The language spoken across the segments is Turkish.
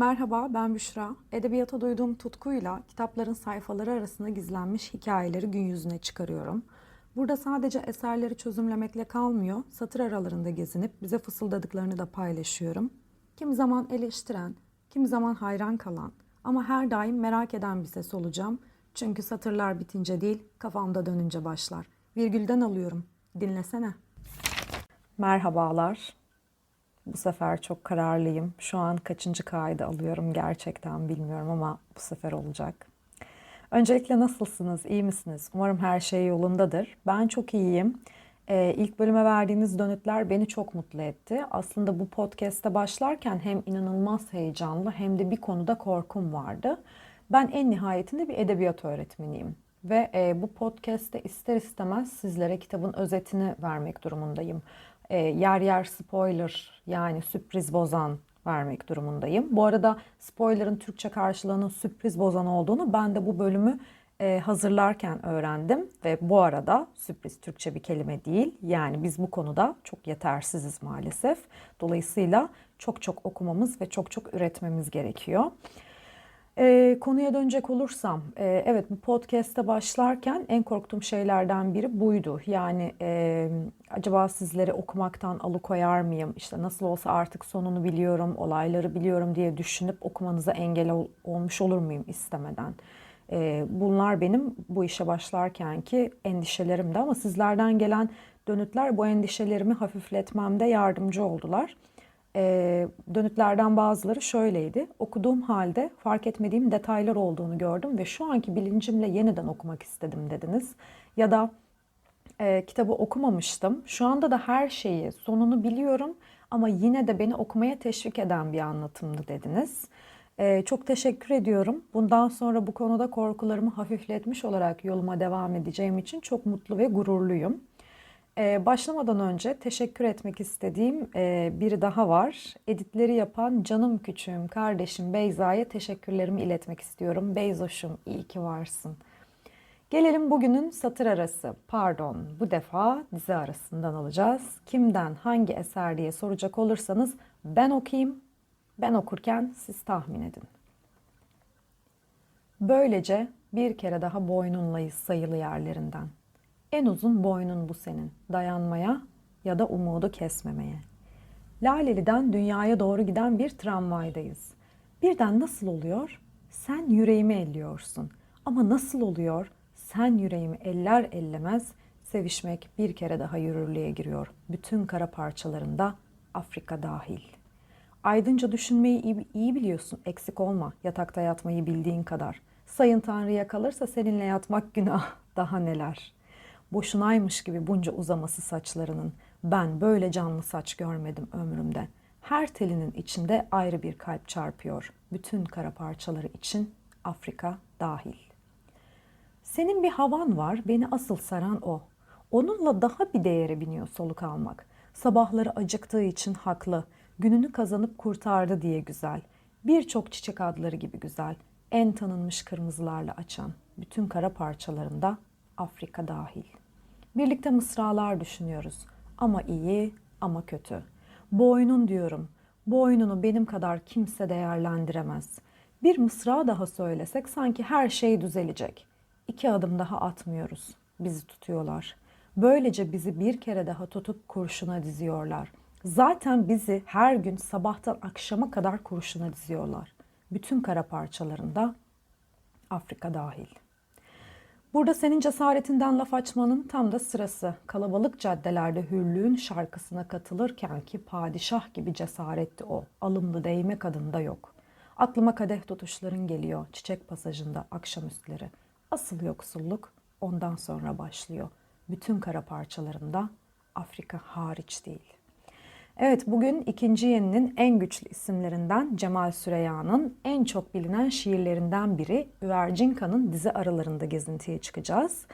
Merhaba, ben Büşra. Edebiyata duyduğum tutkuyla kitapların sayfaları arasında gizlenmiş hikayeleri gün yüzüne çıkarıyorum. Burada sadece eserleri çözümlemekle kalmıyor, satır aralarında gezinip bize fısıldadıklarını da paylaşıyorum. Kimi zaman eleştiren, kimi zaman hayran kalan ama her daim merak eden bir ses olacağım. Çünkü satırlar bitince değil, kafamda dönünce başlar. Virgülden alıyorum. Dinlesene. Merhabalar. Bu sefer çok kararlıyım. Şu an kaçıncı kaydı alıyorum gerçekten bilmiyorum ama bu sefer olacak. Öncelikle nasılsınız? İyi misiniz? Umarım her şey yolundadır. Ben çok iyiyim. Ee, ilk bölüme verdiğiniz dönütler beni çok mutlu etti. Aslında bu podcast'te başlarken hem inanılmaz heyecanlı hem de bir konuda korkum vardı. Ben en nihayetinde bir edebiyat öğretmeniyim. Ve e, bu podcast'te ister istemez sizlere kitabın özetini vermek durumundayım e, yer yer spoiler yani sürpriz bozan vermek durumundayım. Bu arada spoiler'ın Türkçe karşılığının sürpriz bozan olduğunu ben de bu bölümü e, hazırlarken öğrendim ve bu arada sürpriz Türkçe bir kelime değil. Yani biz bu konuda çok yetersiziz maalesef. Dolayısıyla çok çok okumamız ve çok çok üretmemiz gerekiyor. E, konuya dönecek olursam, e, evet bu podcast'te başlarken en korktuğum şeylerden biri buydu. Yani e, acaba sizleri okumaktan alıkoyar mıyım? İşte nasıl olsa artık sonunu biliyorum, olayları biliyorum diye düşünüp okumanıza engel ol, olmuş olur muyum istemeden? E, bunlar benim bu işe başlarkenki endişelerimdi ama sizlerden gelen dönütler bu endişelerimi hafifletmemde yardımcı oldular e, dönütlerden bazıları şöyleydi. Okuduğum halde fark etmediğim detaylar olduğunu gördüm ve şu anki bilincimle yeniden okumak istedim dediniz. Ya da e, kitabı okumamıştım. Şu anda da her şeyi, sonunu biliyorum ama yine de beni okumaya teşvik eden bir anlatımdı dediniz. E, çok teşekkür ediyorum. Bundan sonra bu konuda korkularımı hafifletmiş olarak yoluma devam edeceğim için çok mutlu ve gururluyum. Ee, başlamadan önce teşekkür etmek istediğim e, biri daha var. Editleri yapan canım küçüğüm kardeşim Beyza'ya teşekkürlerimi iletmek istiyorum. Beyzoş'um iyi ki varsın. Gelelim bugünün satır arası. Pardon bu defa dizi arasından alacağız. Kimden hangi eser diye soracak olursanız ben okuyayım. Ben okurken siz tahmin edin. Böylece bir kere daha boynunlayız sayılı yerlerinden. En uzun boynun bu senin. Dayanmaya ya da umudu kesmemeye. Laleli'den dünyaya doğru giden bir tramvaydayız. Birden nasıl oluyor? Sen yüreğimi elliyorsun. Ama nasıl oluyor? Sen yüreğimi eller ellemez sevişmek bir kere daha yürürlüğe giriyor. Bütün kara parçalarında Afrika dahil. Aydınca düşünmeyi iyi, biliyorsun. Eksik olma. Yatakta yatmayı bildiğin kadar. Sayın Tanrı'ya kalırsa seninle yatmak günah. Daha neler.'' Boşunaymış gibi bunca uzaması saçlarının. Ben böyle canlı saç görmedim ömrümde. Her telinin içinde ayrı bir kalp çarpıyor. Bütün kara parçaları için Afrika dahil. Senin bir havan var, beni asıl saran o. Onunla daha bir değere biniyor soluk almak. Sabahları acıktığı için haklı. Gününü kazanıp kurtardı diye güzel. Birçok çiçek adları gibi güzel. En tanınmış kırmızılarla açan. Bütün kara parçalarında Afrika dahil. Birlikte mısralar düşünüyoruz. Ama iyi ama kötü. Boynun diyorum. Boynunu benim kadar kimse değerlendiremez. Bir mısra daha söylesek sanki her şey düzelecek. İki adım daha atmıyoruz. Bizi tutuyorlar. Böylece bizi bir kere daha tutup kurşuna diziyorlar. Zaten bizi her gün sabahtan akşama kadar kurşuna diziyorlar. Bütün kara parçalarında Afrika dahil. Burada senin cesaretinden laf açmanın tam da sırası. Kalabalık caddelerde hürlüğün şarkısına katılırken ki padişah gibi cesaretti o. Alımlı değme kadında yok. Aklıma kadeh tutuşların geliyor çiçek pasajında akşamüstleri. Asıl yoksulluk ondan sonra başlıyor. Bütün kara parçalarında Afrika hariç değil. Evet bugün ikinci yeninin en güçlü isimlerinden Cemal Süreyya'nın en çok bilinen şiirlerinden biri Üvercinka'nın dizi aralarında gezintiye çıkacağız.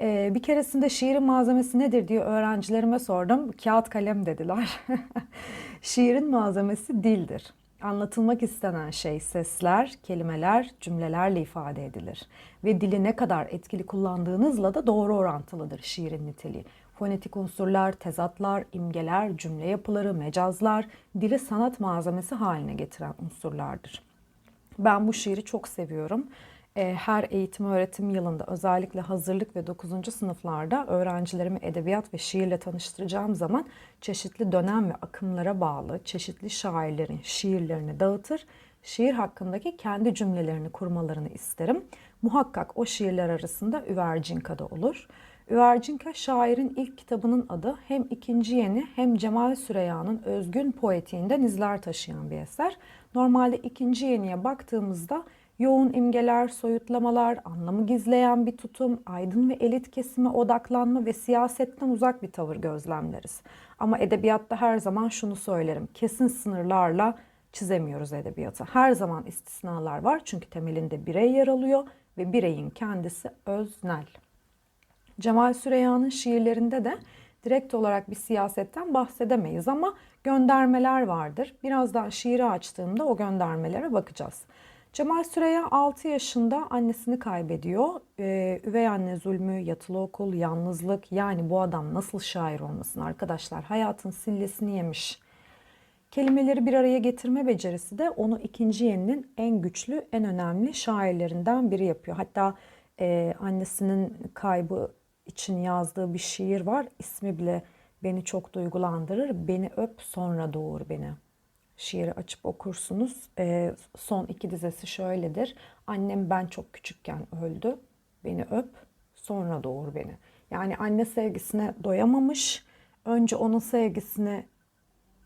Ee, bir keresinde şiirin malzemesi nedir diye öğrencilerime sordum. Kağıt kalem dediler. şiirin malzemesi dildir. Anlatılmak istenen şey sesler, kelimeler, cümlelerle ifade edilir. Ve dili ne kadar etkili kullandığınızla da doğru orantılıdır şiirin niteliği Fonetik unsurlar, tezatlar, imgeler, cümle yapıları, mecazlar dili sanat malzemesi haline getiren unsurlardır. Ben bu şiiri çok seviyorum. Ee, Her eğitim öğretim yılında özellikle hazırlık ve 9. sınıflarda öğrencilerimi edebiyat ve şiirle tanıştıracağım zaman çeşitli dönem ve akımlara bağlı çeşitli şairlerin şiirlerini dağıtır. Şiir hakkındaki kendi cümlelerini kurmalarını isterim. Muhakkak o şiirler arasında Üvercinka da olur. Üvercinka şairin ilk kitabının adı hem ikinci yeni hem Cemal Süreyya'nın özgün poetiğinden izler taşıyan bir eser. Normalde ikinci yeniye baktığımızda yoğun imgeler, soyutlamalar, anlamı gizleyen bir tutum, aydın ve elit kesime odaklanma ve siyasetten uzak bir tavır gözlemleriz. Ama edebiyatta her zaman şunu söylerim. Kesin sınırlarla çizemiyoruz edebiyatı. Her zaman istisnalar var çünkü temelinde birey yer alıyor ve bireyin kendisi öznel. Cemal Süreyya'nın şiirlerinde de direkt olarak bir siyasetten bahsedemeyiz ama göndermeler vardır. Birazdan şiiri açtığımda o göndermelere bakacağız. Cemal Süreyya 6 yaşında annesini kaybediyor. Ee, üvey anne zulmü, yatılı okul, yalnızlık yani bu adam nasıl şair olmasın arkadaşlar hayatın sillesini yemiş. Kelimeleri bir araya getirme becerisi de onu ikinci yeninin en güçlü, en önemli şairlerinden biri yapıyor. Hatta e, annesinin kaybı için yazdığı bir şiir var. İsmi bile beni çok duygulandırır. Beni öp sonra doğur beni. Şiiri açıp okursunuz. E, son iki dizesi şöyledir. Annem ben çok küçükken öldü. Beni öp sonra doğur beni. Yani anne sevgisine doyamamış. Önce onun sevgisini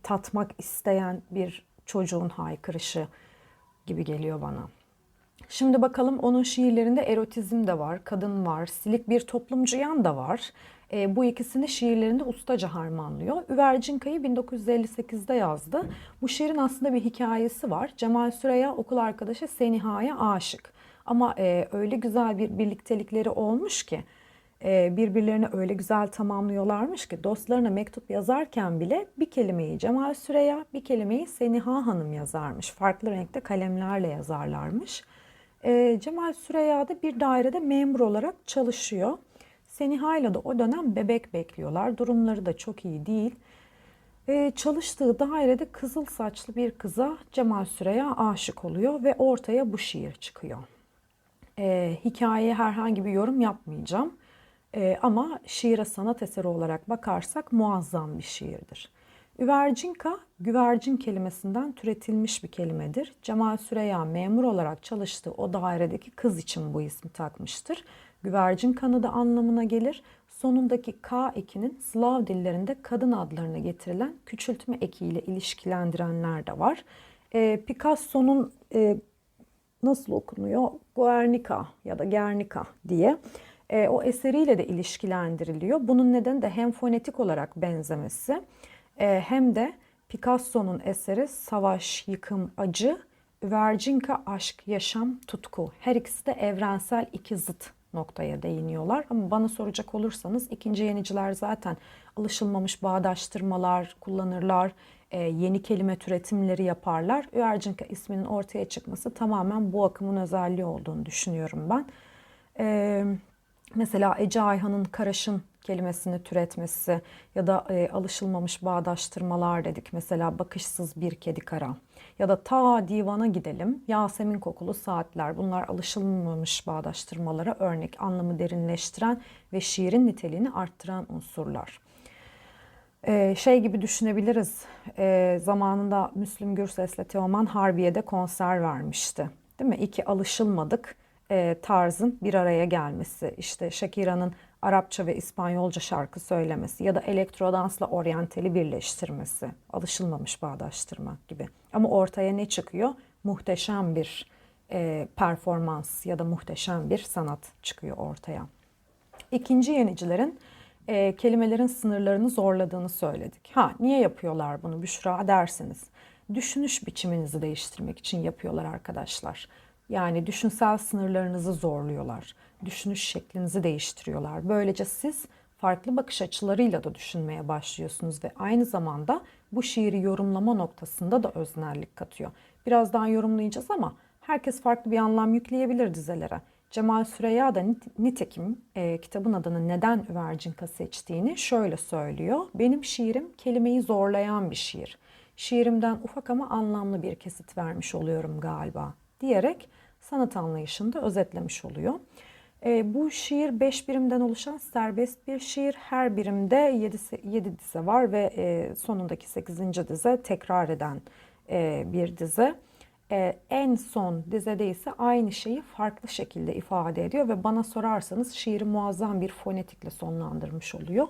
tatmak isteyen bir çocuğun haykırışı gibi geliyor bana. Şimdi bakalım onun şiirlerinde erotizm de var, kadın var, silik bir toplumcu yan da var. E, bu ikisini şiirlerinde ustaca harmanlıyor. Üvercinka'yı 1958'de yazdı. Bu şiirin aslında bir hikayesi var. Cemal Süreyya okul arkadaşı Seniha'ya aşık. Ama e, öyle güzel bir birliktelikleri olmuş ki e, birbirlerini öyle güzel tamamlıyorlarmış ki dostlarına mektup yazarken bile bir kelimeyi Cemal Süreya, bir kelimeyi Seniha Hanım yazarmış. Farklı renkte kalemlerle yazarlarmış. E, Cemal Süreya da bir dairede memur olarak çalışıyor. Seniha ile de o dönem bebek bekliyorlar. Durumları da çok iyi değil. E, çalıştığı dairede kızıl saçlı bir kıza Cemal Süreya aşık oluyor ve ortaya bu şiir çıkıyor. E, hikayeye herhangi bir yorum yapmayacağım. E, ama şiire sanat eseri olarak bakarsak muazzam bir şiirdir. Üvercinka, güvercin kelimesinden türetilmiş bir kelimedir. Cemal Süreya memur olarak çalıştığı o dairedeki kız için bu ismi takmıştır. Güvercin kanı da anlamına gelir. Sonundaki K ekinin Slav dillerinde kadın adlarına getirilen küçültme ekiyle ilişkilendirenler de var. E, Picasso'nun e, nasıl okunuyor? Guernica ya da Guernica diye e, o eseriyle de ilişkilendiriliyor. Bunun nedeni de hem fonetik olarak benzemesi e, hem de Picasso'nun eseri Savaş, Yıkım, Acı, Üvercinka, Aşk, Yaşam, Tutku. Her ikisi de evrensel iki zıt noktaya değiniyorlar. Ama bana soracak olursanız ikinci yeniciler zaten alışılmamış bağdaştırmalar kullanırlar. E, yeni kelime türetimleri yaparlar. Üvercinka isminin ortaya çıkması tamamen bu akımın özelliği olduğunu düşünüyorum ben. E, mesela Ece Ayhan'ın Karaşın kelimesini türetmesi ya da e, alışılmamış bağdaştırmalar dedik. Mesela bakışsız bir kedi kara ya da ta divana gidelim. Yasemin kokulu saatler bunlar alışılmamış bağdaştırmalara örnek anlamı derinleştiren ve şiirin niteliğini arttıran unsurlar. Ee, şey gibi düşünebiliriz. Ee, zamanında Müslüm Gürses'le Teoman Harbiye'de konser vermişti. Değil mi? İki alışılmadık e, tarzın bir araya gelmesi. İşte Shakira'nın Arapça ve İspanyolca şarkı söylemesi ya da elektrodansla oryantali birleştirmesi, alışılmamış bağdaştırma gibi. Ama ortaya ne çıkıyor? Muhteşem bir e, performans ya da muhteşem bir sanat çıkıyor ortaya. İkinci yenicilerin e, kelimelerin sınırlarını zorladığını söyledik. Ha niye yapıyorlar bunu Büşra dersiniz. Düşünüş biçiminizi değiştirmek için yapıyorlar arkadaşlar. Yani düşünsel sınırlarınızı zorluyorlar. Düşünüş şeklinizi değiştiriyorlar. Böylece siz farklı bakış açılarıyla da düşünmeye başlıyorsunuz ve aynı zamanda bu şiiri yorumlama noktasında da öznellik katıyor. Birazdan yorumlayacağız ama herkes farklı bir anlam yükleyebilir dizelere. Cemal Süreya da nit- nitekim e, kitabın adını neden Üvercinka seçtiğini şöyle söylüyor. Benim şiirim kelimeyi zorlayan bir şiir. Şiirimden ufak ama anlamlı bir kesit vermiş oluyorum galiba diyerek sanat anlayışını da özetlemiş oluyor. E, bu şiir 5 birimden oluşan serbest bir şiir. Her birimde 7, 7 dize var ve e, sonundaki 8. dize tekrar eden e, bir dize. E, en son dizede ise aynı şeyi farklı şekilde ifade ediyor ve bana sorarsanız şiiri muazzam bir fonetikle sonlandırmış oluyor.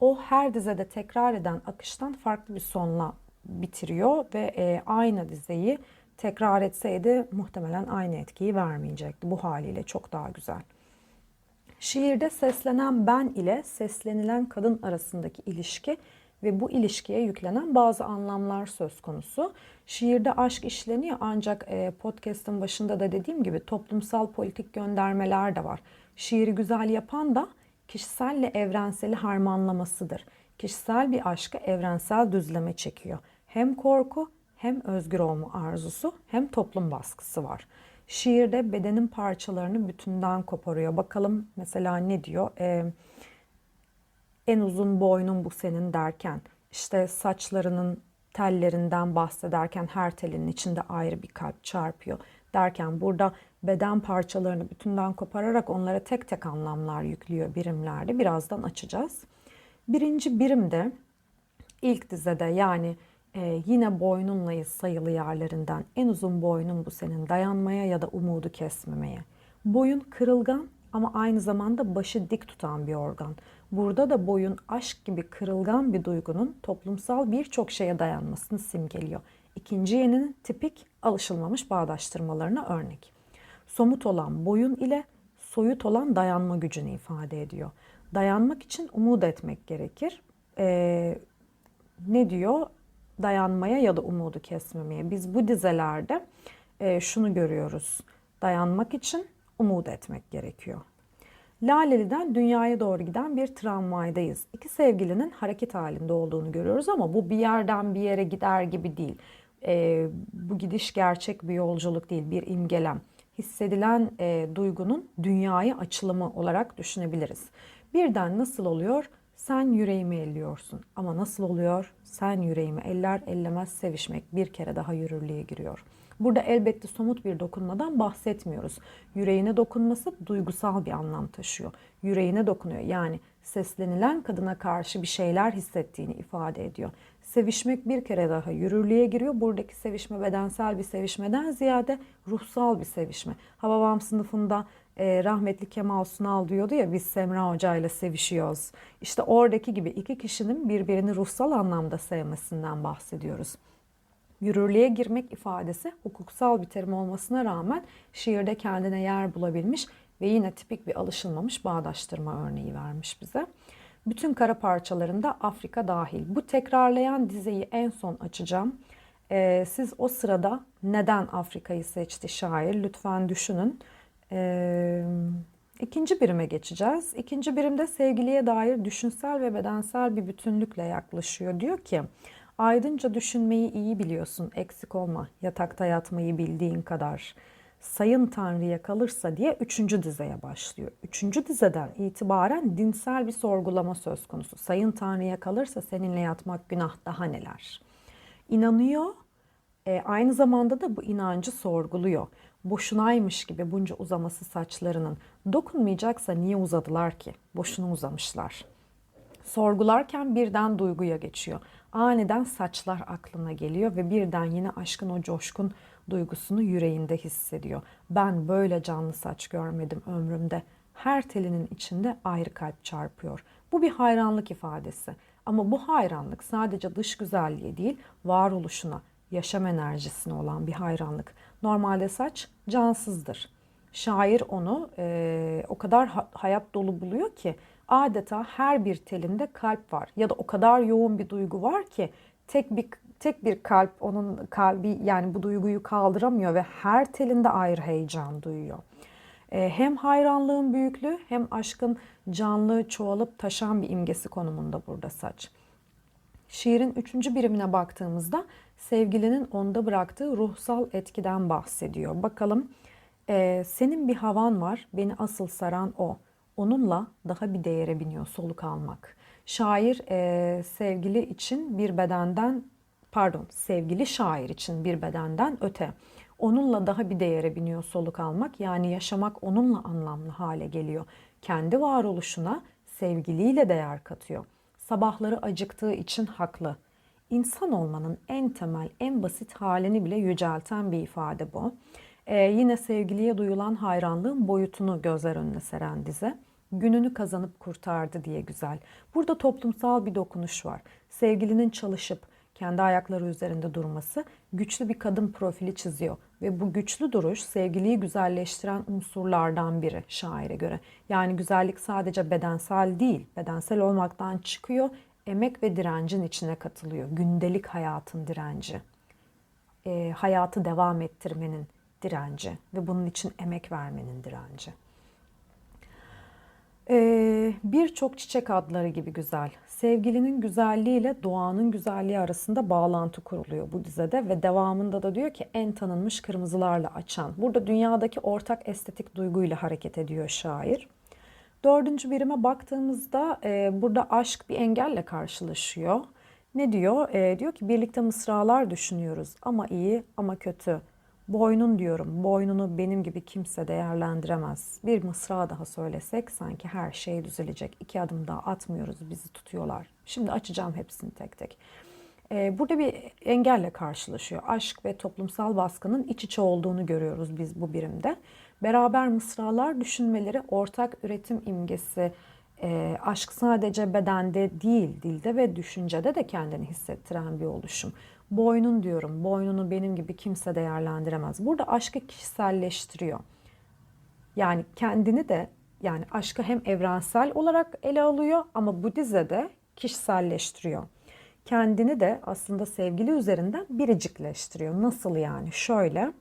O her dizede tekrar eden akıştan farklı bir sonla bitiriyor ve e, aynı dizeyi tekrar etseydi muhtemelen aynı etkiyi vermeyecekti. Bu haliyle çok daha güzel. Şiirde seslenen ben ile seslenilen kadın arasındaki ilişki ve bu ilişkiye yüklenen bazı anlamlar söz konusu. Şiirde aşk işleniyor ancak e, podcast'ın başında da dediğim gibi toplumsal politik göndermeler de var. Şiiri güzel yapan da kişiselle evrenseli harmanlamasıdır. Kişisel bir aşkı evrensel düzleme çekiyor. Hem korku hem özgür olma arzusu hem toplum baskısı var. Şiirde bedenin parçalarını bütünden koparıyor. Bakalım mesela ne diyor? Ee, en uzun boynun bu senin derken, işte saçlarının tellerinden bahsederken her telinin içinde ayrı bir kalp çarpıyor derken burada beden parçalarını bütünden kopararak onlara tek tek anlamlar yüklüyor birimlerde. Birazdan açacağız. Birinci birimde ilk dizede yani ee, yine boynunlayız sayılı yerlerinden. En uzun boynun bu senin dayanmaya ya da umudu kesmemeye. Boyun kırılgan ama aynı zamanda başı dik tutan bir organ. Burada da boyun aşk gibi kırılgan bir duygunun toplumsal birçok şeye dayanmasını simgeliyor. İkinci yeninin tipik alışılmamış bağdaştırmalarına örnek. Somut olan boyun ile soyut olan dayanma gücünü ifade ediyor. Dayanmak için umut etmek gerekir. Ee, ne diyor? Dayanmaya ya da umudu kesmemeye. Biz bu dizelerde e, şunu görüyoruz. Dayanmak için umut etmek gerekiyor. Laleli'den dünyaya doğru giden bir tramvaydayız. İki sevgilinin hareket halinde olduğunu görüyoruz ama bu bir yerden bir yere gider gibi değil. E, bu gidiş gerçek bir yolculuk değil, bir imgelem. Hissedilen e, duygunun dünyaya açılımı olarak düşünebiliriz. Birden nasıl oluyor? Sen yüreğimi elliyorsun ama nasıl oluyor? Sen yüreğimi eller ellemez sevişmek bir kere daha yürürlüğe giriyor. Burada elbette somut bir dokunmadan bahsetmiyoruz. Yüreğine dokunması duygusal bir anlam taşıyor. Yüreğine dokunuyor. Yani seslenilen kadına karşı bir şeyler hissettiğini ifade ediyor. Sevişmek bir kere daha yürürlüğe giriyor. Buradaki sevişme bedensel bir sevişmeden ziyade ruhsal bir sevişme. Hababam sınıfında e, rahmetli Kemal Sunal diyordu ya biz Semra Hoca ile sevişiyoruz. İşte oradaki gibi iki kişinin birbirini ruhsal anlamda sevmesinden bahsediyoruz. Yürürlüğe girmek ifadesi hukuksal bir terim olmasına rağmen şiirde kendine yer bulabilmiş ve yine tipik bir alışılmamış bağdaştırma örneği vermiş bize. Bütün kara parçalarında Afrika dahil. Bu tekrarlayan dizeyi en son açacağım. Ee, siz o sırada neden Afrika'yı seçti şair lütfen düşünün. Ee, ikinci birime geçeceğiz. İkinci birimde sevgiliye dair düşünsel ve bedensel bir bütünlükle yaklaşıyor. Diyor ki aydınca düşünmeyi iyi biliyorsun eksik olma yatakta yatmayı bildiğin kadar sayın Tanrı'ya kalırsa diye üçüncü dizeye başlıyor. Üçüncü dizeden itibaren dinsel bir sorgulama söz konusu. Sayın Tanrı'ya kalırsa seninle yatmak günah daha neler. İnanıyor, e, aynı zamanda da bu inancı sorguluyor boşunaymış gibi bunca uzaması saçlarının. Dokunmayacaksa niye uzadılar ki? Boşuna uzamışlar. Sorgularken birden duyguya geçiyor. Aniden saçlar aklına geliyor ve birden yine aşkın o coşkun duygusunu yüreğinde hissediyor. Ben böyle canlı saç görmedim ömrümde. Her telinin içinde ayrı kalp çarpıyor. Bu bir hayranlık ifadesi. Ama bu hayranlık sadece dış güzelliğe değil, varoluşuna, yaşam enerjisine olan bir hayranlık. Normalde saç cansızdır. Şair onu e, o kadar ha- hayat dolu buluyor ki adeta her bir telinde kalp var ya da o kadar yoğun bir duygu var ki tek bir tek bir kalp onun kalbi yani bu duyguyu kaldıramıyor ve her telinde ayrı heyecan duyuyor. E, hem hayranlığın büyüklüğü hem aşkın canlı çoğalıp taşan bir imgesi konumunda burada saç. Şiirin üçüncü birimine baktığımızda sevgilinin onda bıraktığı ruhsal etkiden bahsediyor. Bakalım Ee, senin bir havan var, beni asıl saran o. Onunla daha bir değere biniyor soluk almak. Şair e, sevgili için bir bedenden, pardon, sevgili şair için bir bedenden öte. Onunla daha bir değere biniyor soluk almak. Yani yaşamak onunla anlamlı hale geliyor. Kendi varoluşuna sevgiliyle değer katıyor. Sabahları acıktığı için haklı. İnsan olmanın en temel, en basit halini bile yücelten bir ifade bu. Ee, yine sevgiliye duyulan hayranlığın boyutunu gözler önüne seren dize. Gününü kazanıp kurtardı diye güzel. Burada toplumsal bir dokunuş var. Sevgilinin çalışıp kendi ayakları üzerinde durması güçlü bir kadın profili çiziyor. Ve bu güçlü duruş sevgiliyi güzelleştiren unsurlardan biri şaire göre. Yani güzellik sadece bedensel değil, bedensel olmaktan çıkıyor, emek ve direncin içine katılıyor. Gündelik hayatın direnci, e, hayatı devam ettirmenin direnci ve bunun için emek vermenin direnci. Ee, Birçok çiçek adları gibi güzel. Sevgilinin güzelliğiyle doğanın güzelliği arasında bağlantı kuruluyor bu dizede ve devamında da diyor ki en tanınmış kırmızılarla açan. Burada dünyadaki ortak estetik duyguyla hareket ediyor şair. Dördüncü birime baktığımızda e, burada aşk bir engelle karşılaşıyor. Ne diyor? E, diyor ki birlikte mısralar düşünüyoruz ama iyi ama kötü. Boynun diyorum, boynunu benim gibi kimse değerlendiremez. Bir mısra daha söylesek sanki her şey düzelecek. İki adım daha atmıyoruz, bizi tutuyorlar. Şimdi açacağım hepsini tek tek. Ee, burada bir engelle karşılaşıyor. Aşk ve toplumsal baskının iç içe olduğunu görüyoruz biz bu birimde. Beraber mısralar düşünmeleri ortak üretim imgesi. E, aşk sadece bedende değil, dilde ve düşüncede de kendini hissettiren bir oluşum. Boynun diyorum, boynunu benim gibi kimse değerlendiremez. Burada aşkı kişiselleştiriyor. Yani kendini de yani aşkı hem evrensel olarak ele alıyor ama bu dizede kişiselleştiriyor. Kendini de aslında sevgili üzerinden biricikleştiriyor. Nasıl yani? Şöyle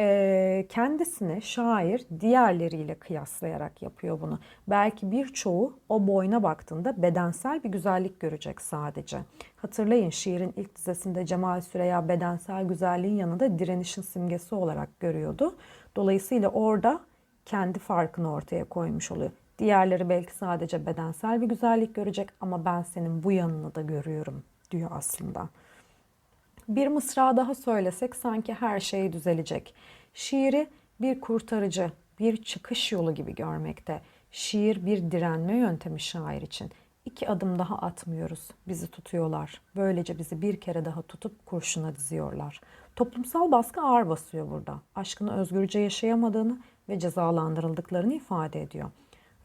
e, kendisini şair diğerleriyle kıyaslayarak yapıyor bunu. Belki birçoğu o boyuna baktığında bedensel bir güzellik görecek sadece. Hatırlayın şiirin ilk dizesinde Cemal Süreya bedensel güzelliğin yanında direnişin simgesi olarak görüyordu. Dolayısıyla orada kendi farkını ortaya koymuş oluyor. Diğerleri belki sadece bedensel bir güzellik görecek ama ben senin bu yanını da görüyorum diyor aslında. Bir mısra daha söylesek sanki her şey düzelecek. Şiiri bir kurtarıcı, bir çıkış yolu gibi görmekte. Şiir bir direnme yöntemi şair için. İki adım daha atmıyoruz. Bizi tutuyorlar. Böylece bizi bir kere daha tutup kurşuna diziyorlar. Toplumsal baskı ağır basıyor burada. Aşkını özgürce yaşayamadığını ve cezalandırıldıklarını ifade ediyor.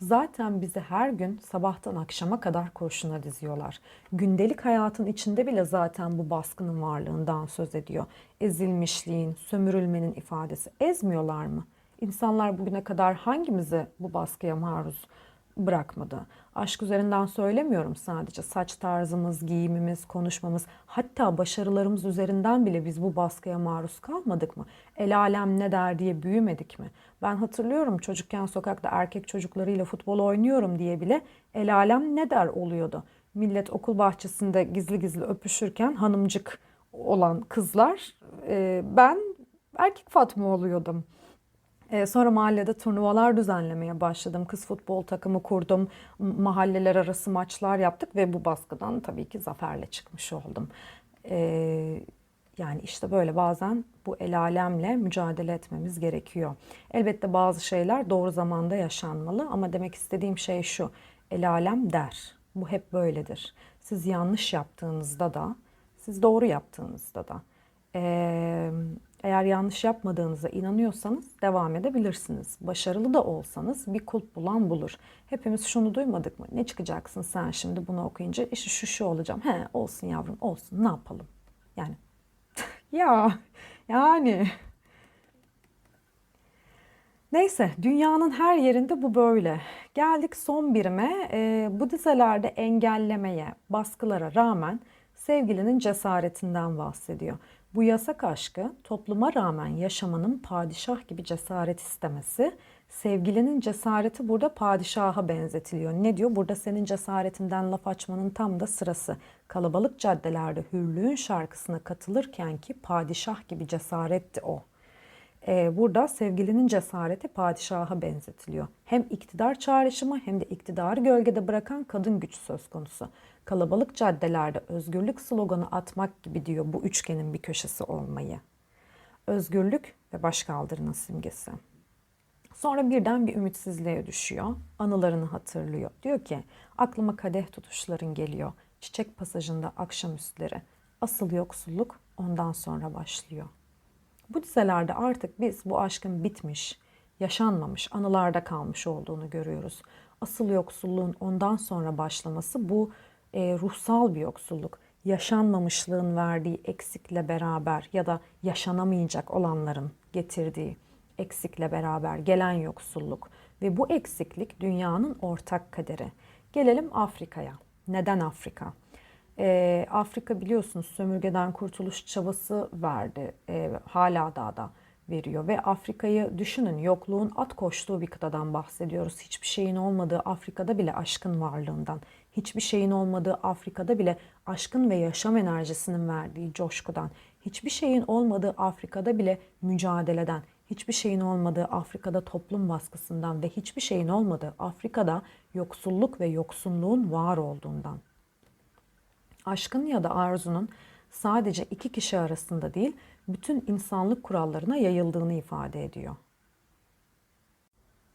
Zaten bizi her gün sabahtan akşama kadar kurşuna diziyorlar. Gündelik hayatın içinde bile zaten bu baskının varlığından söz ediyor. Ezilmişliğin, sömürülmenin ifadesi. Ezmiyorlar mı? İnsanlar bugüne kadar hangimizi bu baskıya maruz bırakmadı. Aşk üzerinden söylemiyorum sadece. Saç tarzımız, giyimimiz, konuşmamız, hatta başarılarımız üzerinden bile biz bu baskıya maruz kalmadık mı? El alem ne der diye büyümedik mi? Ben hatırlıyorum çocukken sokakta erkek çocuklarıyla futbol oynuyorum diye bile el alem ne der oluyordu. Millet okul bahçesinde gizli gizli öpüşürken hanımcık olan kızlar ben erkek Fatma oluyordum. Ee, sonra mahallede turnuvalar düzenlemeye başladım. Kız futbol takımı kurdum. Mahalleler arası maçlar yaptık ve bu baskıdan tabii ki zaferle çıkmış oldum. Ee, yani işte böyle bazen bu el alemle mücadele etmemiz gerekiyor. Elbette bazı şeyler doğru zamanda yaşanmalı ama demek istediğim şey şu. El alem der. Bu hep böyledir. Siz yanlış yaptığınızda da, siz doğru yaptığınızda da. Ee, eğer yanlış yapmadığınıza inanıyorsanız devam edebilirsiniz. Başarılı da olsanız bir kulp bulan bulur. Hepimiz şunu duymadık mı? Ne çıkacaksın sen şimdi bunu okuyunca? İşte şu şu olacağım. He olsun yavrum olsun ne yapalım? Yani ya yani Neyse dünyanın her yerinde bu böyle. Geldik son birime. E, bu dizelerde engellemeye, baskılara rağmen sevgilinin cesaretinden bahsediyor. Bu yasak aşkı topluma rağmen yaşamanın padişah gibi cesaret istemesi. Sevgilinin cesareti burada padişaha benzetiliyor. Ne diyor? Burada senin cesaretinden laf açmanın tam da sırası. Kalabalık caddelerde hürlüğün şarkısına katılırken ki padişah gibi cesaretti o. Ee, burada sevgilinin cesareti padişaha benzetiliyor. Hem iktidar çağrışımı hem de iktidarı gölgede bırakan kadın güç söz konusu. Kalabalık caddelerde özgürlük sloganı atmak gibi diyor bu üçgenin bir köşesi olmayı. Özgürlük ve başkaldırının simgesi. Sonra birden bir ümitsizliğe düşüyor. Anılarını hatırlıyor. Diyor ki aklıma kadeh tutuşların geliyor. Çiçek pasajında akşamüstleri. Asıl yoksulluk ondan sonra başlıyor. Bu dizelerde artık biz bu aşkın bitmiş, yaşanmamış, anılarda kalmış olduğunu görüyoruz. Asıl yoksulluğun ondan sonra başlaması bu e, ruhsal bir yoksulluk. Yaşanmamışlığın verdiği eksikle beraber ya da yaşanamayacak olanların getirdiği eksikle beraber gelen yoksulluk ve bu eksiklik dünyanın ortak kaderi. Gelelim Afrika'ya. Neden Afrika? Ee, Afrika biliyorsunuz sömürgeden kurtuluş çabası verdi. Ee, hala daha da veriyor ve Afrika'yı düşünün yokluğun at koştuğu bir kıtadan bahsediyoruz. Hiçbir şeyin olmadığı Afrika'da bile aşkın varlığından, hiçbir şeyin olmadığı Afrika'da bile aşkın ve yaşam enerjisinin verdiği coşkudan, hiçbir şeyin olmadığı Afrika'da bile mücadeleden, hiçbir şeyin olmadığı Afrika'da toplum baskısından ve hiçbir şeyin olmadığı Afrika'da yoksulluk ve yoksunluğun var olduğundan. Aşkın ya da arzunun sadece iki kişi arasında değil, bütün insanlık kurallarına yayıldığını ifade ediyor.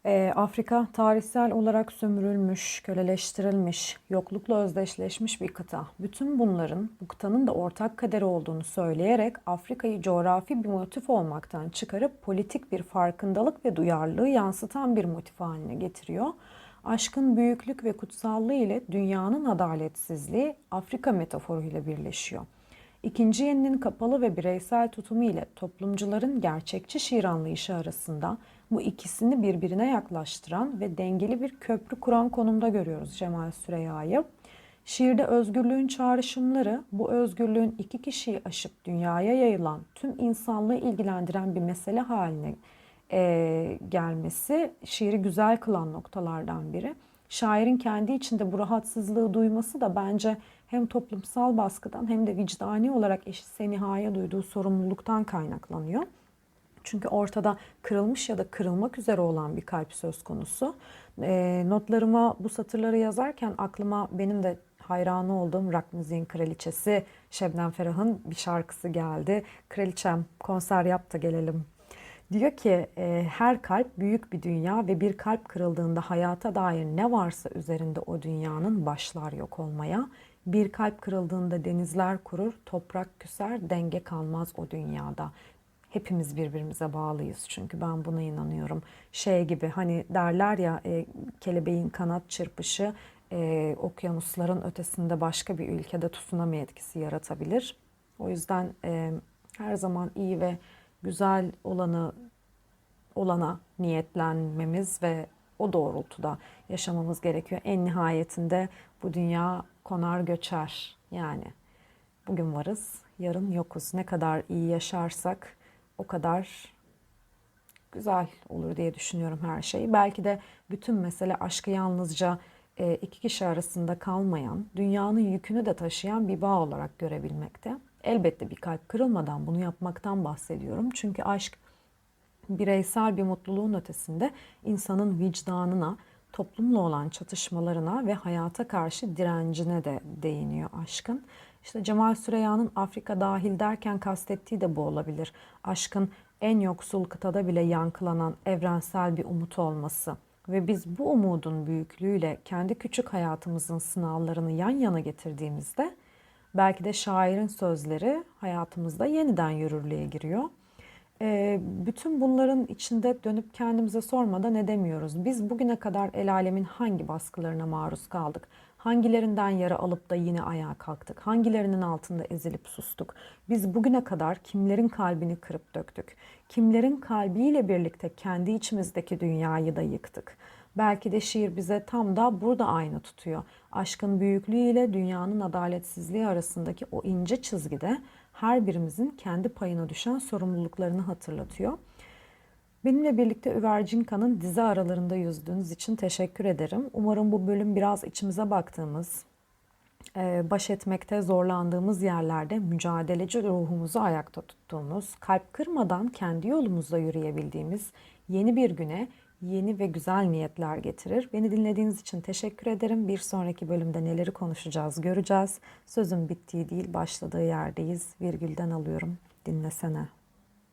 Ee, Afrika tarihsel olarak sömürülmüş, köleleştirilmiş, yoklukla özdeşleşmiş bir kıta. Bütün bunların bu kıtanın da ortak kaderi olduğunu söyleyerek Afrika'yı coğrafi bir motif olmaktan çıkarıp politik bir farkındalık ve duyarlılığı yansıtan bir motif haline getiriyor. Aşkın büyüklük ve kutsallığı ile dünyanın adaletsizliği Afrika metaforuyla birleşiyor. İkinci yeninin kapalı ve bireysel tutumu ile toplumcuların gerçekçi şiir anlayışı arasında bu ikisini birbirine yaklaştıran ve dengeli bir köprü kuran konumda görüyoruz Cemal Süreyya'yı. Şiirde özgürlüğün çağrışımları bu özgürlüğün iki kişiyi aşıp dünyaya yayılan tüm insanlığı ilgilendiren bir mesele haline e, gelmesi şiiri güzel kılan noktalardan biri. Şairin kendi içinde bu rahatsızlığı duyması da bence hem toplumsal baskıdan hem de vicdani olarak eşit senihaya duyduğu sorumluluktan kaynaklanıyor. Çünkü ortada kırılmış ya da kırılmak üzere olan bir kalp söz konusu. E, notlarıma bu satırları yazarken aklıma benim de hayranı olduğum rock müziğin kraliçesi Şebnem Ferah'ın bir şarkısı geldi. Kraliçem konser yap da gelelim Diyor ki e, her kalp büyük bir dünya ve bir kalp kırıldığında hayata dair ne varsa üzerinde o dünyanın başlar yok olmaya. Bir kalp kırıldığında denizler kurur, toprak küser, denge kalmaz o dünyada. Hepimiz birbirimize bağlıyız çünkü ben buna inanıyorum. Şey gibi hani derler ya e, kelebeğin kanat çırpışı e, okyanusların ötesinde başka bir ülkede tsunami etkisi yaratabilir. O yüzden e, her zaman iyi ve güzel olanı olana niyetlenmemiz ve o doğrultuda yaşamamız gerekiyor. En nihayetinde bu dünya konar göçer. Yani bugün varız, yarın yokuz. Ne kadar iyi yaşarsak o kadar güzel olur diye düşünüyorum her şey. Belki de bütün mesele aşkı yalnızca e, iki kişi arasında kalmayan, dünyanın yükünü de taşıyan bir bağ olarak görebilmekte. Elbette bir kalp kırılmadan bunu yapmaktan bahsediyorum. Çünkü aşk bireysel bir mutluluğun ötesinde insanın vicdanına, toplumla olan çatışmalarına ve hayata karşı direncine de değiniyor aşkın. İşte Cemal Süreyya'nın Afrika dahil derken kastettiği de bu olabilir. Aşkın en yoksul kıtada bile yankılanan evrensel bir umut olması ve biz bu umudun büyüklüğüyle kendi küçük hayatımızın sınavlarını yan yana getirdiğimizde belki de şairin sözleri hayatımızda yeniden yürürlüğe giriyor. E, bütün bunların içinde dönüp kendimize sormadan edemiyoruz. Biz bugüne kadar el alemin hangi baskılarına maruz kaldık? Hangilerinden yara alıp da yine ayağa kalktık? Hangilerinin altında ezilip sustuk? Biz bugüne kadar kimlerin kalbini kırıp döktük? Kimlerin kalbiyle birlikte kendi içimizdeki dünyayı da yıktık? Belki de şiir bize tam da burada aynı tutuyor. Aşkın büyüklüğüyle dünyanın adaletsizliği arasındaki o ince çizgide her birimizin kendi payına düşen sorumluluklarını hatırlatıyor. Benimle birlikte Üvercinka'nın dizi aralarında yüzdüğünüz için teşekkür ederim. Umarım bu bölüm biraz içimize baktığımız, e, baş etmekte zorlandığımız yerlerde mücadeleci ruhumuzu ayakta tuttuğumuz, kalp kırmadan kendi yolumuzda yürüyebildiğimiz yeni bir güne yeni ve güzel niyetler getirir. Beni dinlediğiniz için teşekkür ederim. Bir sonraki bölümde neleri konuşacağız göreceğiz. Sözün bittiği değil başladığı yerdeyiz. Virgülden alıyorum. Dinlesene.